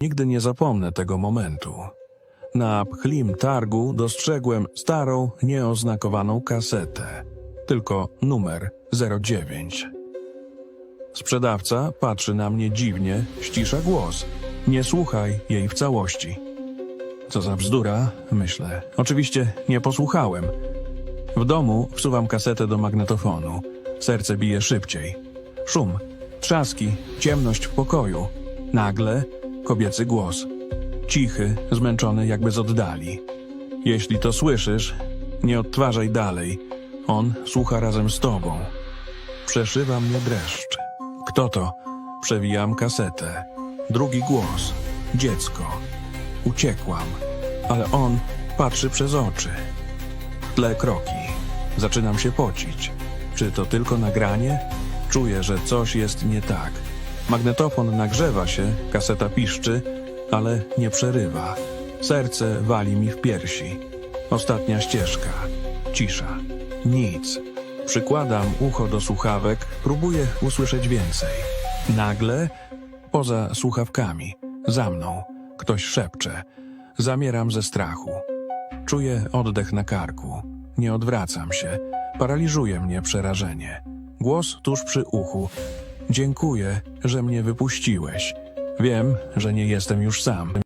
Nigdy nie zapomnę tego momentu. Na pchlim targu dostrzegłem starą, nieoznakowaną kasetę. Tylko numer 09. Sprzedawca patrzy na mnie dziwnie, ścisza głos. Nie słuchaj jej w całości. Co za bzdura, myślę. Oczywiście nie posłuchałem. W domu wsuwam kasetę do magnetofonu. Serce bije szybciej. Szum, trzaski, ciemność w pokoju. Nagle kobiecy głos. Cichy, zmęczony jakby z oddali. Jeśli to słyszysz, nie odtwarzaj dalej. On słucha razem z tobą. Przeszywa mnie dreszcz. Kto to? Przewijam kasetę. Drugi głos. Dziecko. Uciekłam, ale on patrzy przez oczy. Tle kroki. Zaczynam się pocić. Czy to tylko nagranie? Czuję, że coś jest nie tak. Magnetofon nagrzewa się, kaseta piszczy, ale nie przerywa. Serce wali mi w piersi. Ostatnia ścieżka. Cisza. Nic. Przykładam ucho do słuchawek, próbuję usłyszeć więcej. Nagle, poza słuchawkami, za mną, ktoś szepcze. Zamieram ze strachu. Czuję oddech na karku. Nie odwracam się. Paraliżuje mnie przerażenie. Głos tuż przy uchu. Dziękuję, że mnie wypuściłeś. Wiem, że nie jestem już sam.